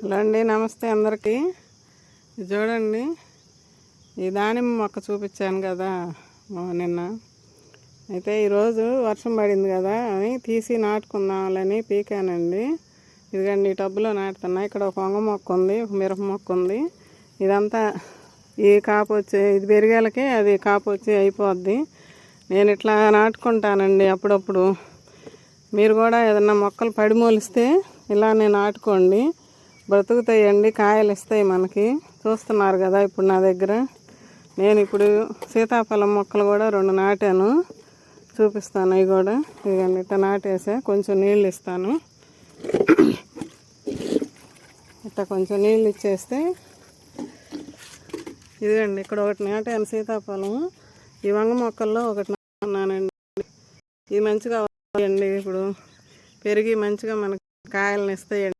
Hello అండి నమస్తే అందరికీ. ఇది చూడండి ఈ దానిమ్మ మొక్క చూపించాను కదా నిన్న. అయితే ఈరోజు వర్షం పడింది కదా అని తీసి నాటుకుందామని పీకానండి. ఇదిగండి ఈ టబ్బులో నాటుతున్నా. ఇక్కడ ఒక వంగ మొక్క ఉంది ఒక మిరప మొక్క ఉంది. ఇదంతా ఈ కాపు వచ్చి ఇది పెరిగేలకి అది కాపు వచ్చి అయిపోద్ది. నేను ఇట్లా నాటుకుంటానండి అప్పుడప్పుడు. మీరు కూడా ఏదన్నా మొక్కలు పడిమూలిస్తే ఇలానే నాటుకోండి. బ్రతుకుతాయండి కాయలు ఇస్తాయి మనకి. చూస్తున్నారు కదా ఇప్పుడు నా దగ్గర. నేను ఇప్పుడు సీతాఫలం మొక్కలు కూడా రెండు నాటాను. చూపిస్తాను అవి కూడా. ఇదిగండి ఇట్లా నాటేసా కొంచెం నీళ్ళు ఇస్తాను. ఇట్లా కొంచెం నీళ్ళు ఇచ్చేస్తే ఇదిగండి ఇక్కడ ఒకటి నాటాను సీతాఫలం ఈ వంగ మొక్కల్లో ఒకటి నాటున్నానండి. ఇది మంచిగా అండి ఇప్పుడు. పెరిగి మంచిగా మనకి కాయలను ఇస్తాయండి.